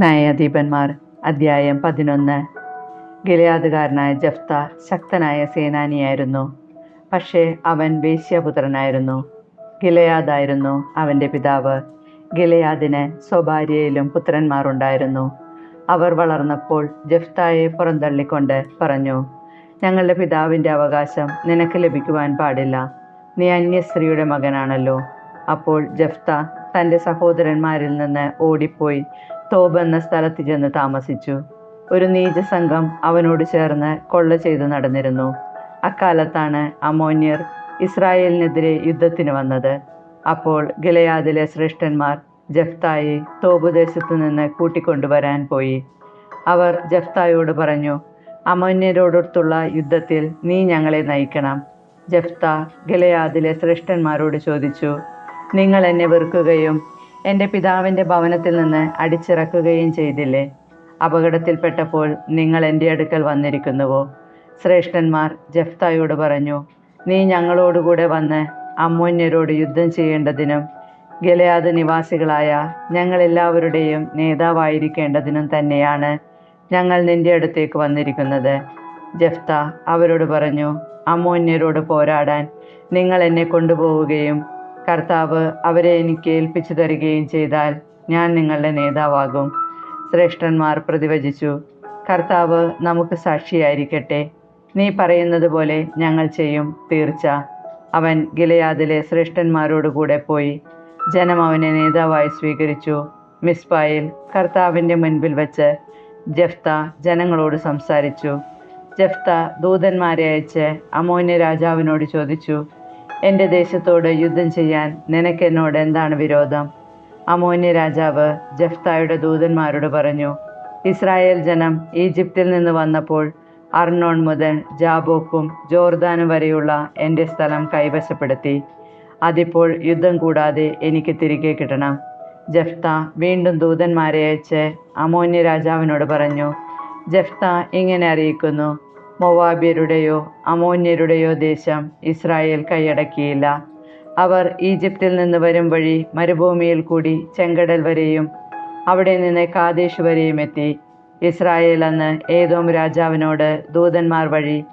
ന്യായാധിപന്മാർ. അദ്ധ്യായം പതിനൊന്ന്. ഗിലയാദുകാരനായ ജഫ്ത ശക്തനായ സേനാനിയായിരുന്നു. പക്ഷേ അവൻ വേശ്യപുത്രനായിരുന്നു. ഗിലയാദായിരുന്നു അവന്റെ പിതാവ്. ഗിലയാദിന് സ്വഭാര്യയിലും പുത്രന്മാരുണ്ടായിരുന്നു. അവർ വളർന്നപ്പോൾ ജഫ്തായെ പുറന്തള്ളിക്കൊണ്ട് പറഞ്ഞു ഞങ്ങളുടെ പിതാവിന്റെ അവകാശം നിനക്ക് ലഭിക്കുവാൻ പാടില്ല. നീ അന്യസ്ത്രീയുടെ മകനാണല്ലോ. അപ്പോൾ ജഫ്ത തന്റെ സഹോദരന്മാരിൽ നിന്ന് ഓടിപ്പോയി തോബ് എന്ന സ്ഥലത്ത് ചെന്ന് താമസിച്ചു. ഒരു നീച നീചസംഘം അവനോട് ചേർന്ന് കൊള്ള ചെയ്തു നടന്നിരുന്നു. അക്കാലത്താണ് അമോന്യർ ഇസ്രായേലിനെതിരെ യുദ്ധത്തിന് വന്നത്. അപ്പോൾ ഗിലയാദിലെ ശ്രേഷ്ഠന്മാർ ജഫ്തായെ തോബ് ദേശത്തു നിന്ന് കൂട്ടിക്കൊണ്ടുവരാൻ പോയി. അവർ ജഫ്തായോട് പറഞ്ഞു അമോന്യരോടൊത്തുള്ള യുദ്ധത്തിൽ നീ ഞങ്ങളെ നയിക്കണം. ജഫ്ത ഗിലയാദിലെ ശ്രേഷ്ഠന്മാരോട് ചോദിച്ചു നിങ്ങൾ എന്നെ വെറുക്കുകയും എന്റെ പിതാവിന്റെ ഭവനത്തിൽ നിന്ന് അടിച്ചിറക്കുകയും ചെയ്തില്ലേ? അപകടത്തിൽപ്പെട്ടപ്പോൾ നിങ്ങൾ എന്റെ അടുക്കൽ വന്നിരിക്കുന്നുവോ? ശ്രേഷ്ഠന്മാർ ജഫ്തായോട് പറഞ്ഞു നീ ഞങ്ങളോടുകൂടെ വന്ന് അമ്മോന്യരോട് യുദ്ധം ചെയ്യേണ്ടതിനും ഗലയാദ് നിവാസികളായ ഞങ്ങളെല്ലാവരുടെയും നേതാവായിരിക്കേണ്ടതിനും തന്നെയാണ് ഞങ്ങൾ നിന്റെ അടുത്തേക്ക് വന്നിരിക്കുന്നത്. ജഫ്ത അവരോട് പറഞ്ഞു അമ്മോന്യരോട് പോരാടാൻ നിങ്ങൾ എന്നെ കൊണ്ടുപോവുകയും കർത്താവ് അവരെ എനിക്ക് ഏൽപ്പിച്ചു തരികയും ചെയ്താൽ ഞാൻ നിങ്ങളുടെ നേതാവാകും. ശ്രേഷ്ഠന്മാർ പ്രതിവചിച്ചു കർത്താവ് നമുക്ക് സാക്ഷിയായിരിക്കട്ടെ. നീ പറയുന്നത് പോലെ ഞങ്ങൾ ചെയ്യും തീർച്ച. അവൻ ഗിലയാദിലെ ശ്രേഷ്ഠന്മാരോടുകൂടെ പോയി ജനം അവനെ നേതാവായി സ്വീകരിച്ചു. മിസ്ബായിൽ കർത്താവിന്റെ മുൻപിൽ വച്ച് ജഫ്ത ജനങ്ങളോട് സംസാരിച്ചു. ജഫ്ത ദൂതന്മാരെ അയച്ച് അമോന്യ രാജാവിനോട് ചോദിച്ചു എന്റെ ദേശത്തോട് യുദ്ധം ചെയ്യാൻ നിനക്ക് എന്നോട് എന്താണ് വിരോധം? അമോന്യ രാജാവ് ജഫ്തായുടെ ദൂതന്മാരോട് പറഞ്ഞു ഇസ്രായേൽ ജനം ഈജിപ്തിൽ നിന്ന് വന്നപ്പോൾ അർണോൺ മുതൽ ജാബോക്കും ജോർദാനും വരെയുള്ള എന്റെ സ്ഥലം കൈവശപ്പെടുത്തി. അതിപ്പോൾ യുദ്ധം കൂടാതെ എനിക്ക് തിരികെ കിട്ടണം. ജഫ്ത വീണ്ടും ദൂതന്മാരെ അയച്ച് അമോന്യ രാജാവിനോട് പറഞ്ഞു ജഫ്ത ഇങ്ങനെ അറിയിക്കുന്നു മൊവാബ്യരുടെയോ അമോന്യരുടെയോ ദേശം ഇസ്രായേൽ കൈയടക്കിയില്ല. അവർ ഈജിപ്തിൽ നിന്ന് വരും വഴി മരുഭൂമിയിൽ കൂടി ചെങ്കടൽ വരെയും അവിടെ നിന്ന് കാദേശ് വരെയും എത്തി. ഇസ്രായേൽ അന്ന് ഏതോം രാജാവിനോട് ദൂതന്മാർ വഴി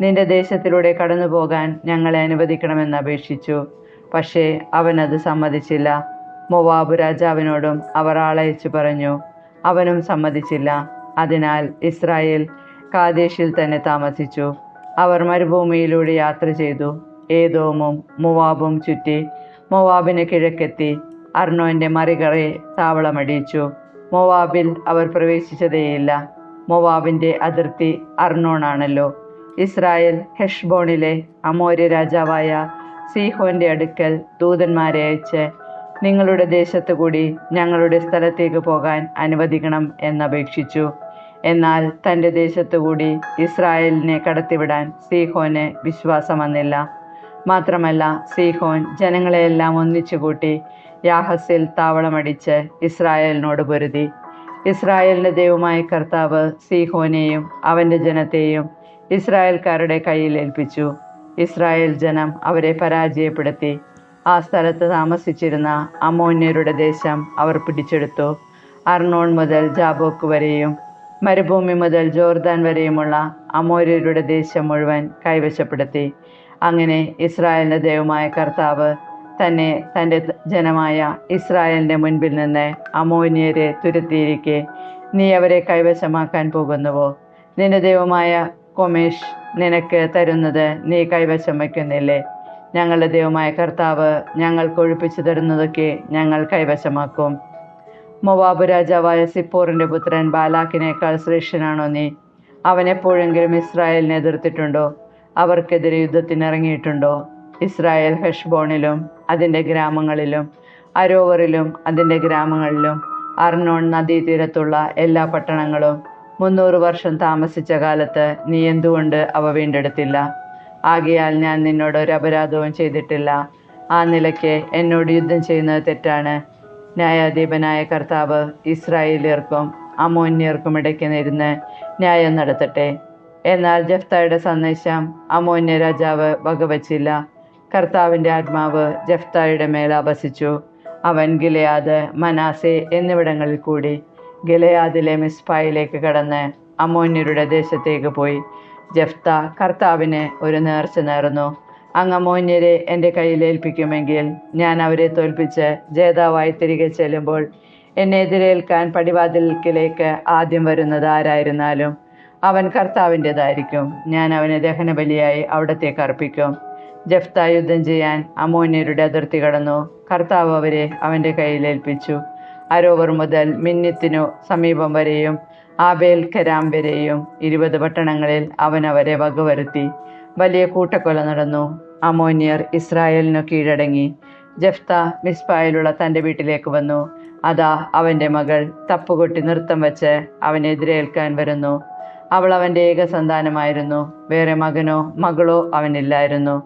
നിന്റെ ദേശത്തിലൂടെ കടന്നു പോകാൻ ഞങ്ങളെ അനുവദിക്കണമെന്ന് അപേക്ഷിച്ചു. പക്ഷേ അവനത് സമ്മതിച്ചില്ല. മൊവാബ് രാജാവിനോടും അവർ ആളയച്ചു പറഞ്ഞു. അവനും സമ്മതിച്ചില്ല. അതിനാൽ ഇസ്രായേൽ കാദേശിൽ തന്നെ താമസിച്ചു. അവർ മരുഭൂമിയിലൂടെ യാത്ര ചെയ്തു. ഏതോമും മുവാബും ചുറ്റി മൊവാബിന് കിഴക്കെത്തി അർണോന്റെ മറികറെ താവളമടിയിച്ചു. മൊവാബിൽ അവർ പ്രവേശിച്ചതേയില്ല. മൊവാബിന്റെ അതിർത്തി അർണോണാണല്ലോ ഇസ്രായേൽ ഹെഷ്ബോണിലെ അമോര്യ രാജാവായ സീഹോന്റെ അടുക്കൽ ദൂതന്മാരെ അയച്ച് നിങ്ങളുടെ ദേശത്തു കൂടി ഞങ്ങളുടെ സ്ഥലത്തേക്ക് പോകാൻ അനുവദിക്കണം എന്നപേക്ഷിച്ചു. എന്നാൽ തന്റെ ദേശത്തുകൂടി ഇസ്രായേലിനെ കടത്തിവിടാൻ സീഹോന് വിശ്വാസം വന്നില്ല മാത്രമല്ല സീഹോൻ ജനങ്ങളെയെല്ലാം ഒന്നിച്ചുകൂട്ടി യാഹസിൽ താവളമടിച്ച് ഇസ്രായേലിനോട് പൊരുതി. ഇസ്രായേലിന്റെ ദൈവമായ കർത്താവ് സീഹോനെയും അവന്റെ ജനത്തെയും ഇസ്രായേൽക്കാരുടെ കയ്യിൽ ഏൽപ്പിച്ചു. ഇസ്രായേൽ ജനം അവരെ പരാജയപ്പെടുത്തി. ആ സ്ഥലത്ത് താമസിച്ചിരുന്ന അമോന്യരുടെ ദേശം അവർ പിടിച്ചെടുത്തു. അർണോൺ മുതൽ ജാബോക്ക് വരെയും മരുഭൂമി മുതൽ ജോർദാൻ വരെയുമുള്ള അമോര്യരുടെ ദേശം മുഴുവൻ കൈവശപ്പെടുത്തി. അങ്ങനെ ഇസ്രായേലിന്റെ ദൈവമായ കർത്താവ് തന്നെ തന്റെ ജനമായ ഇസ്രായേലിന്റെ മുൻപിൽ നിന്ന് അമോന്യരെ തുരത്തിയിരിക്കെ നീ അവരെ കൈവശമാക്കാൻ പോകുന്നുവോ? നിന്റെ ദൈവമായ കൊമേഷ് നിനക്ക് തരുന്നത് നീ കൈവശം വയ്ക്കുന്നില്ലേ? ഞങ്ങളുടെ ദൈവമായ കർത്താവ് ഞങ്ങൾക്ക് ഒഴിപ്പിച്ചു തരുന്നതൊക്കെ ഞങ്ങൾ കൈവശമാക്കും. മൊവാബ് രാജാവായ സിപ്പോറിന്റെ പുത്രൻ ബാലാക്കിനേക്കാൾ ശ്രേഷ്ഠനാണോ നീ? അവനെപ്പോഴെങ്കിലും ഇസ്രായേലിനെ എതിർത്തിട്ടുണ്ടോ? അവർക്കെതിരെ യുദ്ധത്തിനിറങ്ങിയിട്ടുണ്ടോ? ഇസ്രായേൽ ഹെഷ്ബോണിലും അതിന്റെ ഗ്രാമങ്ങളിലും അരോവറിലും അതിന്റെ ഗ്രാമങ്ങളിലും അർണോൺ നദീതീരത്തുള്ള എല്ലാ പട്ടണങ്ങളും മുന്നൂറ് വർഷം താമസിച്ച കാലത്ത് നീ എന്തുകൊണ്ട് അവ വീണ്ടെടുത്തില്ല? ആകിയാൽ ഞാൻ നിന്നോട് ഒരു അപരാധവും ചെയ്തിട്ടില്ല. ആ നിലയ്ക്ക് എന്നോട് യുദ്ധം ചെയ്യുന്നത് തെറ്റാണ്. ന്യായാധിപനായ കർത്താവ് ഇസ്രായേലിയർക്കും അമോന്യർക്കും ഇടയ്ക്ക് നിരുന്ന് ന്യായം നടത്തട്ടെ. എന്നാൽ ജഫ്തായുടെ സന്ദേശം അമോന്യ രാജാവ് വകവച്ചില്ല. കർത്താവിന്റെ ആത്മാവ് ജഫ്തായുടെ മേൽ അവസിച്ചു അവൻ ഗിലയാദ് മനാസെ എന്നിവിടങ്ങളിൽ കൂടി ഗിലയാദിലെ മിസ്ഫായിലേക്ക് കടന്ന് അമോന്യരുടെ ദേശത്തേക്ക് പോയി. ജഫ്ത കർത്താവിന് ഒരു നേർച്ച നേർന്നു. അങ്ങ് അമോന്യരെ എന്റെ കയ്യിൽ ഏൽപ്പിക്കുമെങ്കിൽ ഞാൻ അവരെ തോൽപ്പിച്ച് ജേതാവായി തിരികെ ചെല്ലുമ്പോൾ എന്നെ എതിരേൽക്കാൻ പടിവാതിൽക്കിലേക്ക് ആദ്യം വരുന്നത് ആരായിരുന്നാലും അവൻ കർത്താവിന്റെതായിരിക്കും ഞാൻ അവനെ ദഹനബലിയായി അവിടത്തേക്ക് അർപ്പിക്കും. ജഫ്ത യുദ്ധം ചെയ്യാൻ അമോന്യരുടെ അതിർത്തി കടന്നു. കർത്താവ് അവരെ അവന്റെ കയ്യിൽ ഏൽപ്പിച്ചു. അരോവർ മുതൽ മിന്നിത്തിനു സമീപം വരെയും ആബേൽ കരാം വരെയും ഇരുപത് പട്ടണങ്ങളിൽ അവൻ അവരെ വകവരുത്തി. വലിയ കൂട്ടക്കൊല നടന്നു. അമോനിയർ ഇസ്രായേലിനു കീഴടങ്ങി. ജഫ്ത മിസ്ബായിലുള്ള തന്റെ വീട്ടിലേക്ക് വന്നു. അതാ അവന്റെ മകൾ തപ്പുകൊട്ടി നൃത്തം വെച്ച് അവനെ എതിരേൽക്കാൻ വരുന്നു. അവൾ അവന്റെ ഏക സന്താനമായിരുന്നു. വേറെ മകനോ മകളോ അവനില്ലായിരുന്നു.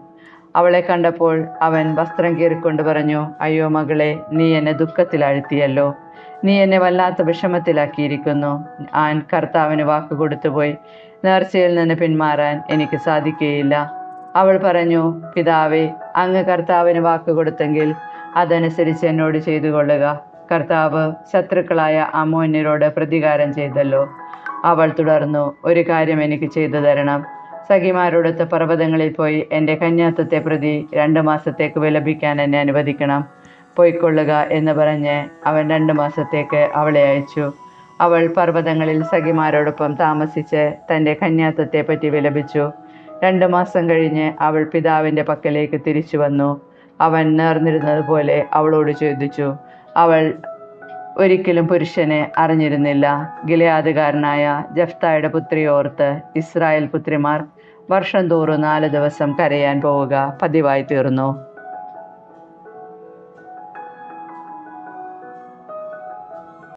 അവളെ കണ്ടപ്പോൾ അവൻ വസ്ത്രം കീറിക്കൊണ്ട് പറഞ്ഞു അയ്യോ മകളെ നീ എന്നെ ദുഃഖത്തിലാഴ്ത്തിയല്ലോ. നീ എന്നെ വല്ലാത്ത വിഷമത്തിലാക്കിയിരിക്കുന്നു. ആൻ കർത്താവിന് വാക്ക് കൊടുത്തുപോയി നേർച്ചയിൽ നിന്ന് പിന്മാറാൻ എനിക്ക് സാധിക്കുകയില്ല. അവൾ പറഞ്ഞു പിതാവേ അങ്ങ് കർത്താവിന് വാക്ക് കൊടുത്തെങ്കിൽ അതനുസരിച്ച് എന്നോട് ചെയ്തു കൊള്ളുക കർത്താവ് ശത്രുക്കളായ അമോന്യരോട് പ്രതികാരം ചെയ്തല്ലോ. അവൾ തുടർന്നു ഒരു കാര്യം എനിക്ക് ചെയ്തു തരണം. സഖിമാരോടൊത്ത് പർവതങ്ങളിൽ പോയി എന്റെ കന്യാത്വത്തെ പ്രതി രണ്ട് മാസത്തേക്ക് വിലപിക്കാൻ എന്നെ അനുവദിക്കണം. പോയിക്കൊള്ളുക എന്ന് പറഞ്ഞ് അവൻ രണ്ട് മാസത്തേക്ക് അവളെ അയച്ചു. അവൾ പർവതങ്ങളിൽ സഖിമാരോടൊപ്പം താമസിച്ച് തന്റെ കന്യാത്വത്തെ പറ്റി വിലപിച്ചു. രണ്ടു മാസം കഴിഞ്ഞ് അവൾ പിതാവിന്റെ പക്കലേക്ക് തിരിച്ചു വന്നു. അവൻ നേർന്നിരുന്നത് പോലെ അവളോട് ചോദിച്ചു അവൾ ഒരിക്കലും പുരുഷനെ അറിഞ്ഞിരുന്നില്ല. ഗിലയാദുകാരനായ ജഫ്തായുടെ പുത്രി ഓർത്ത് ഇസ്രായേൽ പുത്രിമാർ വർഷം തോറും നാല് ദിവസം കരയാൻ പോവുക പതിവായി തീർന്നു.